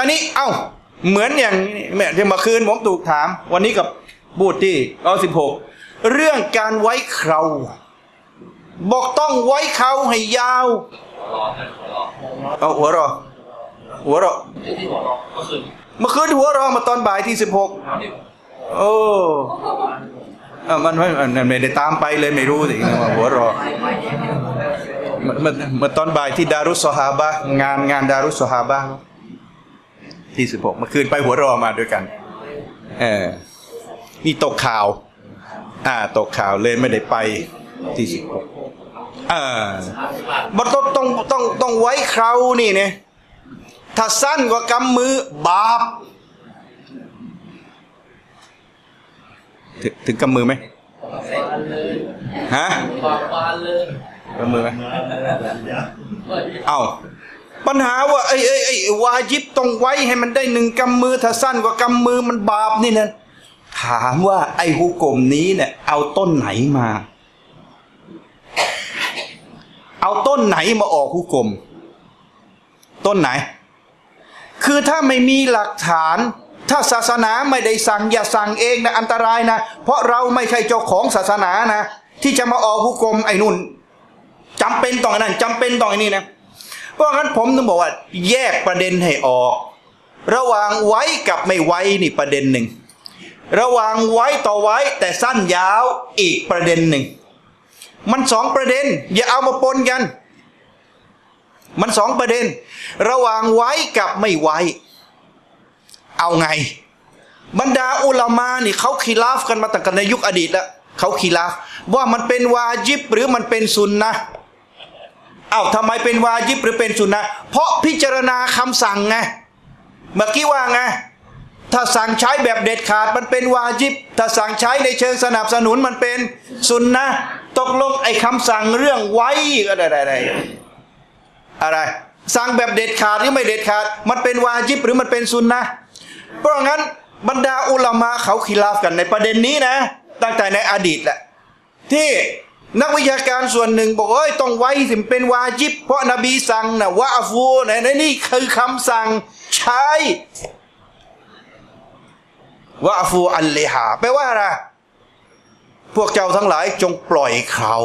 ตอนนี้เอ้าเหมือนอย่างแม่ที่เมื่อคืนผมถูกถาม วันนี้กับบูดที่ร้อยสิบหกเรื่องการไว้เคราบอกต้องไว้เขาให้ยาวเอาหัวรอ หัวรอ เมื่อคืนหัวรอมาตอนบ่ายที่สิบหกโอ้เอ้ามันไม่ไม่ได้ตามไปเลยไม่รู้สิว่าหัวเรอเมื่อเมื่อมาตอนบ่ายที่ดารุสอฮาบะงานงานดารุสอฮาบะ ที่สิบหกเมื่อคืนไปหัวรอมาด้วยกัน เออนี่ตกข่าว อ่า ตกข่าวเลยไม่ได้ไปที่สิบหกอ่ามันต้องต้องต้องต้องไว้คราวนี่เนี่ยถ้าสั้นกว่ากำมือบาปถถึงกำมือไหมฮะกำมือไหมเอา ปัญหาว่าไอ้ไอ้ไอ้วาจิบต้องไว้ให้มันได้หนึ่งกำมือถ้าสั้นกว่ากำมือมันบาปนี่นะถามว่าไอ้ฮุกกลมนี้เนี่ยเอาต้นไหนมา เอาต้นไหนมาออกฮุกกลม ต้นไหน คือถ้าไม่มีหลักฐาน ถ้าศาสนาไม่ได้สั่งอย่าสั่งเองนะอันตรายนะ เพราะเราไม่ใช่เจ้าของศาสนานะ ที่จะมาออกฮุกกลมไอ้นุ่นจำเป็นต้องไอ้นั่นจำเป็นต้องไอ้นี่นะ เพราะงั้นผมต้องบอกว่า แยกประเด็นให้ออก ระหว่างไว้กับไม่ไว้นี่ประเด็นหนึ่ง ระหว่างไว้ต่อไว้แต่สั้นยาวอีกประเด็นหนึ่ง มันสองประเด็น อย่าเอามาปนกัน มันสองประเด็น ระหว่างไว้กับไม่ไว้ เอาไง บรรดาอุลามานี่เขาคีลาฟกันมาตั้งแต่ในยุคอดีตแล้วเขาคีลาฟว่ามันเป็นวาจิบหรือมันเป็นซุนนะ เอา้าทำไมเป็นวาจิบหรือเป็นซุนนะเพราะพิจารณาคำสั่งไงเมื่อกี้ว่าไงถ้าสั่งใช้แบบเด็ดขาดมันเป็นวาจิบ ถ้าสั่งใช้ในเชิงสนับสนุนมันเป็นซุนนะตกลงไอ้คำสั่งเรื่องไว้ก็ได้ไดอะไรสั่งแบบเด็ดขาดหรือไม่เด็ดขาด มันเป็นวาจิบหรือมันเป็นซุนนะเพราะงั้นบรรดาอุลามาเขาขีลาฟกันในประเด็นนี้นะ ตั้งแต่ในอดีตแหละที่ นักวิชาการส่วนหนึ่งบอกว่าต้องไว้ถึงเป็นวาจิบ เพราะนบีสั่งนะวะอาฟูนะนี่คือคำสั่งใช้วะอาฟูอัลเลหาแปลว่าอะไรพวกเจ้าทั้งหลายจงปล่อยเขา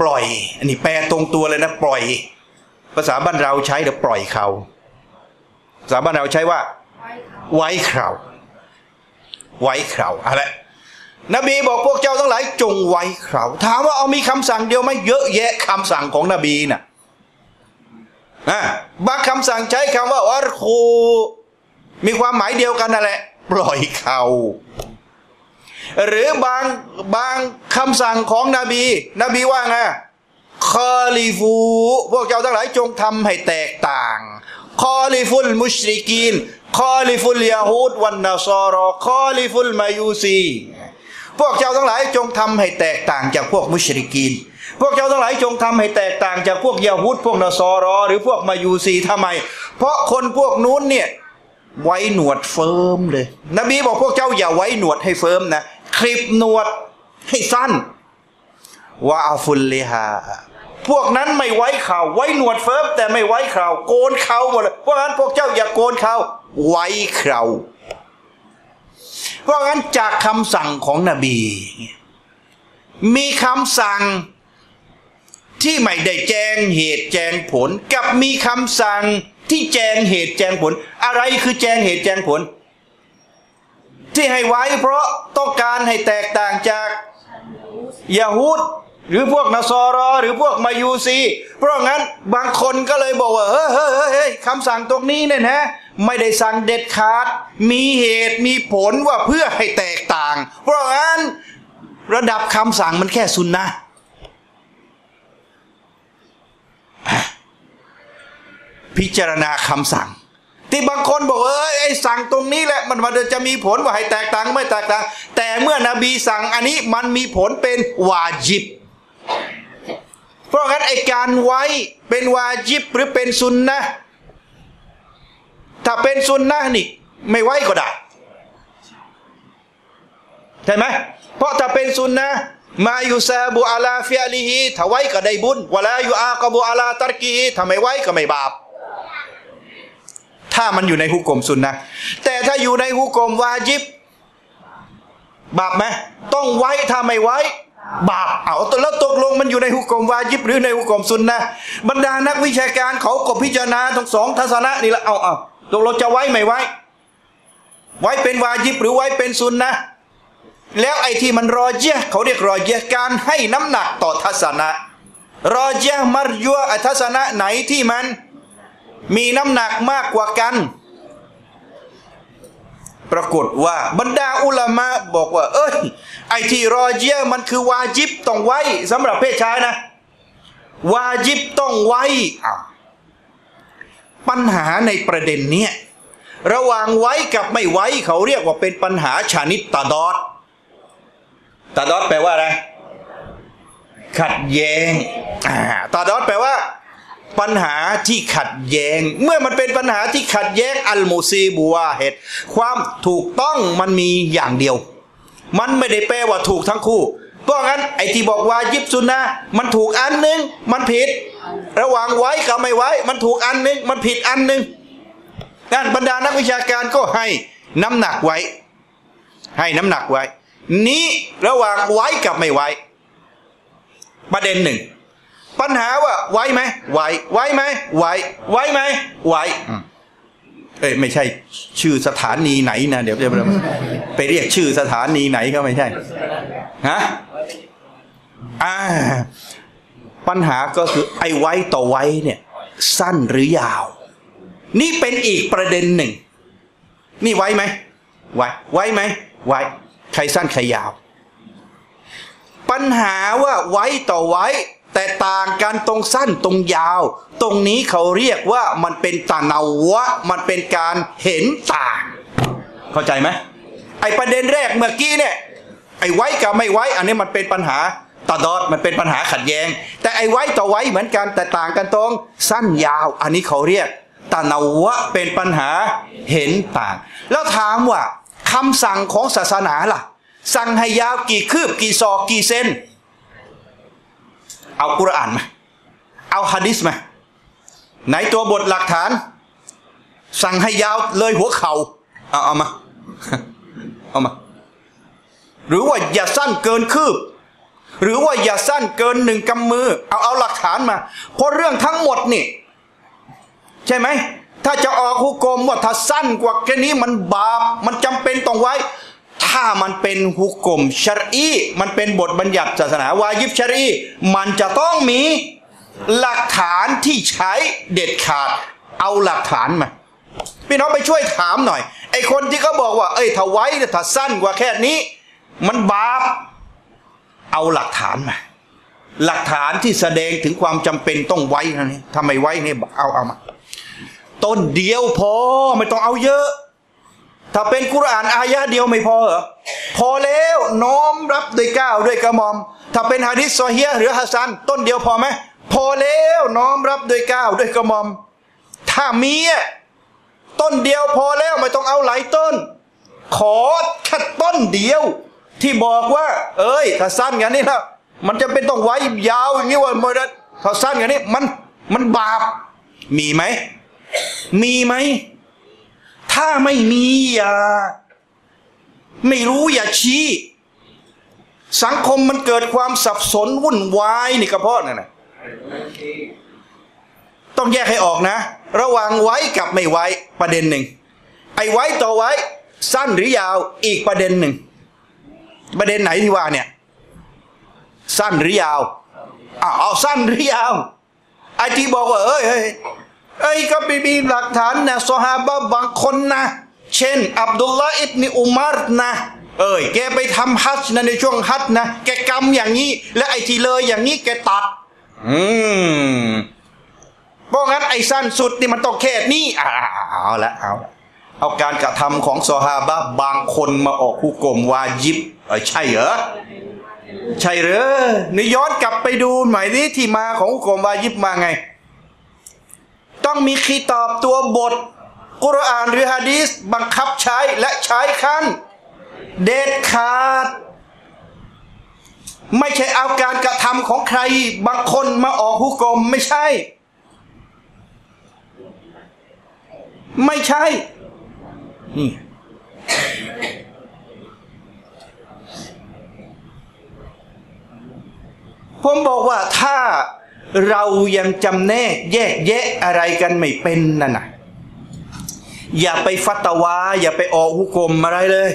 ปล่อย อันนี้แปลตรงตัวเลยนะ ปล่อย ภาษาบ้านเราใช้เดี๋ยวปล่อยเขาภาษาบ้านเราใช้ว่า ไว้เขาไว้เขาอะไร นบีบอกพวกเจ้าทั้งหลายจงไว้เขาถามว่าเอามีคำสั่งเดียวไหมเยอะแยะคำสั่งของนบีน่ะนะบางคำสั่งใช้คำว่าอัลคูมีความหมายเดียวกันนั่นแหละ ปล่อยเขาหรือบางบางคำสั่งของนบี นบีว่าไงคอลิฟูพวกเจ้าทั้งหลายจงทำให้แตกต่างคอลิฟุลมุชริกีนคอลิฟุลยาฮูดวันนาซอรอคอลิฟุลมายูซี พวกเจ้าทั้งหลายจงทำให้แตกต่างจากพวกมุชริกีน พวกเจ้าทั้งหลายจงทำให้แตกต่างจากพวกยาฮูดพวกนาซอรอ หรือพวกมายูซีทำไม เพราะคนพวกนู้นเนี่ยไว้หนวดเฟิร์มเลย นบีบอกพวกเจ้าอย่าไว้หนวดให้เฟิร์มนะคลิปหนวดให้สั้นวาอาฟุลเลฮาพวกนั้นไม่ไว้เขาไว้หนวดเฟิร์มแต่ไม่ไว้เขาโกนเขาหมดเลยเพราะงั้นพวกเจ้าอย่าโกนเขาไว้เขา เพราะงั้นจากคำสั่งของนบี มีคำสั่งที่ไม่ได้แจ้งเหตุแจ้งผล กับมีคำสั่งที่แจ้งเหตุแจ้งผล อะไรคือแจ้งเหตุแจ้งผล ที่ให้ไว้เพราะต้องการให้แตกต่างจากยาฮูด หรือพวกนาซอรอ หรือพวกมายูซี เพราะงั้นบางคนก็เลยบอกว่าเฮ้ยเฮ้ยเฮ้ยคำสั่งตรงนี้เนี่ยนะไม่ได้สั่งเด็ดขาด มีเหตุมีผลว่าเพื่อให้แตกต่าง เพราะงั้นระดับคำสั่งมันแค่ซุนนะพิจารณาคำสั่ง ที่บางคนบอกเอ้ยไอ้สั่งตรงนี้แหละมันมันจะมีผลว่าให้แตกต่างไม่แตกต่าง แต่เมื่อนบีสั่งอันนี้มันมีผลเป็นวาจิบ ราะงั้นไอการไว้เป็นวาจิบหรือเป็นซุนนะถ้าเป็นซุนนะนี่ไม่ไว้ก็ได้ใช่ไหมเพราะถ้าเป็นซุนนะมาอยู่ซาบูอาลาฟิอาลีฮีถ้าไว้ก็ได้บุญวลาอยู่อากบูอาลาตรกีถ้าไม่ไว้ก็ไม่บาป ถ้ามันอยู่ในฮุกกลมสุนนะแต่ถ้าอยู่ในฮุกกลมวาจิบ บาปไหมต้องไว้ถ้าไม่ไว้ บาปเอาแล้วตกลงมันอยู่ในฮุกกลมวาจิบหรือในฮุกกลมสุนนะบรรดานักวิชาการเขาก็พิจารณาทั้งสองทัศนะนี่ละเอาเอาตกลงจะไว้ไม่ไว้ ไว้เป็นวาจิบหรือไว้เป็นสุนนะแล้วไอ้ที่มันรอเจเขาเรียกรอเจการให้น้ำหนักต่อทัศนะ รอเจมารยัวทัศนะไหนที่มัน มีน้ำหนักมากกว่ากัน ปรากฏว่าบรรดาอุลามะบอกว่า เอ้ย ไอที่รอเจียมันคือวาจิบต้องไว้สำหรับเพศชายนะ วาจิบต้องไว้ปัญหาในประเด็นเนี้ยระหว่างไว้กับไม่ไว้เขาเรียกว่าเป็นปัญหาชนิดตาดอดตาดอดแปลว่าอะไรขัดแย้งตาดอดแปลว่า ปัญหาที่ขัดแย้ง เมื่อมันเป็นปัญหาที่ขัดแย้งอัลโมซีบัวเหตุความถูกต้องมันมีอย่างเดียว มันไม่ได้แปลว่าถูกทั้งคู่เพราะงั้นไอที่บอกว่ายิบซุนนะมันถูกอันหนึ่งมันผิด ระหว่างไว้กับไม่ไว้ มันถูกอันนึง มันผิดอันหนึ่งงานบรรดานักวิชาการก็ให้น้ำหนักไว้ ให้น้ำหนักไว้ นี้ระหว่างไว้กับไม่ไว้ ประเด็นหนึ่ง ปัญหาว่าไว้ไหมไว้ไว้ไหมไว้ไว้ไหมไว้อืมเอ้ยไม่ใช่ชื่อสถานีไหนนะเดี๋ยวจะไปเรียกชื่อสถานีไหนก็ไม่ใช่ฮะอ่าปัญหาก็คือไอ้ไว้ต่อไว้เนี่ย สั้นหรือยาว นี่เป็นอีกประเด็นหนึ่ง นี่ไว้ไหมไว้ไว้ไหมไว้ใครสั้นใครยาว ปัญหาว่าไว้ต่อไว้ แต่ต่างกันตรงสั้นตรงยาว ตรงนี้เขาเรียกว่ามันเป็นตานาวะ มันเป็นการเห็นต่าง เข้าใจไหมไอประเด็นแรกเมื่อกี้เนี่ย ไอไว้กับไม่ไว้ อันนี้มันเป็นปัญหาตาดอดมันเป็นปัญหาขัดแย้ง แต่ไอไว้ต่อไว้เหมือนกันแต่ต่างกันตรงสั้นยาว อันนี้เขาเรียกตานาวะเป็นปัญหาเห็นต่าง แล้วถามว่าคำสั่งของศาสนาล่ะ สั่งให้ยาวกี่คืบกี่ศอกกี่เซน เอากุรอานมา เอาฮะดิษมาไหนตัวบทหลักฐาน สั่งให้ยาวเลยหัวเขา่าเอาเอามาเอามา หรือว่าอย่าสั้นเกินคืบ หรือว่าอย่าสั้นเกินหนึ่งกำมือ เอาเอาหลักฐานมา เพราะเรื่องทั้งหมดนี่ใช่ไหมถ้าจะออกหุกกลมว่าถ้าสั้นกว่าแค่นี้มันบาป มันจำเป็นต้องไว้ ถ้ามันเป็นหุกกลมชรอีมันเป็นบทบัญญัติศาสนาวายิบชรีมันจะต้องมีหลักฐานที่ใช้เด็ดขาด เอาหลักฐานมา พี่น้องไปช่วยถามหน่อย ไอคนที่เขาบอกว่า เอ้ยถ้าไว้ถ้าสั้นกว่าแค่นี้ มันบาป เอาหลักฐานมา หลักฐานที่แสดงถึงความจำเป็นต้องไว้นะนี่ทำไมไว้เนี่ยเอาเอามา ต้นเดียวพอไม่ต้องเอาเยอะ ถ้าเป็นกุรอานอายะเดียวไม่พอเหรอพอแล้วน้อมรับด้วยก้าวด้วยกระหม่อม ถ้าเป็นฮะดิษซอเฮียหรือฮัสซันต้นเดียวพอไหมพอแล้วน้อมรับด้วยก้าวด้วยกระหม่อม ถ้ามีต้นเดียวพอแล้วไม่ต้องเอาหลายต้น ขอแค่ต้นเดียว ที่บอกว่า เอ้ยถ้าสั้นอย่างนี้แล้วมันจะเป็นต้องไว้ยาวอย่างนี้ว่ามันถ้าสั้นอย่างนี้มันมันบาปมีไหมมีไหม ถ้าไม่มีอย่าไม่รู้อย่าชี้ สังคมมันเกิดความสับสนวุ่นวายนี่ก็เพาะนั่นนะต้องแยกให้ออกนะ ระว่างไว้กับไม่ไว้ประเด็นหนึ่งไอ้ไว้ต่อไว้ สั้นหรือยาวอีกประเด็นหนึ่ง ประเด็นไหนที่ว่าเนี่ย สั้นหรือยาวอ้าวเอาสั้นหรือยาวไอ้ที่บอกว่าเอ้ย เอ้ยก็ไม่มีหลักฐานนะซอฮาบะบางคนนะ เช่น อับดุลลาอิบนิอุมารนะ เอ้ยแกไปทำฮัจนะในช่วงฮัจนะ แกกำอย่างนี้ และไอ้ที่เลยอย่างนี้แกตัด อืมเพราะงั้นไอ้สั้นสุดนี่มันต้องแค่นี้อ่าเอาละเอาเอาการกระทำของซอฮาบะบางคนมาออกผู้กลมวายิบเออใช่เหรอใช่เหรอนี่ย้อนกลับไปดูหมายนี้ที่มาของอุกรมวายิบมาไง ต้องมีคีตอบตัวบท กุรอานหรือฮะดีษบังคับใช้และใช้ขั้น เด็ดขาด ไม่ใช่เอาการกระทำของใคร บางคนมาออกหุกกลมไม่ใช่ ไม่ใช่นี่ผมบอกว่าถ้า เรายังจำแนกแยกแยะอะไรกันไม่เป็นนั่นนะอย่าไปฟัตตวา อย่าไปออกหุกกลมอะไรเลย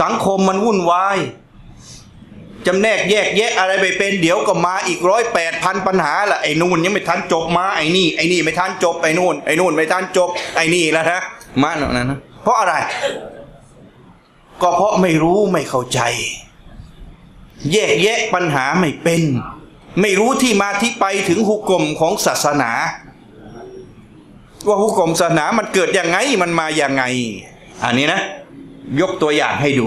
สังคมมันวุ่นวายจำแนกแยกแยะอะไรไปเป็นเดี๋ยวก็มาอีกร้อยแปดพันปัญหาละไอ้นู่นยังไม่ทันจบมาไอ้นี่ไอ้นี่ไม่ทันจบไอ้นู่นไอ้นู่นไม่ทันจบไอ้นี่แล้วนะมาเนาะนะ เพราะอะไร ก็เพราะไม่รู้ไม่เข้าใจ แยกแยะปัญหาไม่เป็น ไม่รู้ที่มาที่ไปถึงหุกกลมของศาสนา ว่าหุกกลมศาสนามันเกิดยังไงมันมาอย่างไง อันนี้นะ ยกตัวอย่างให้ดู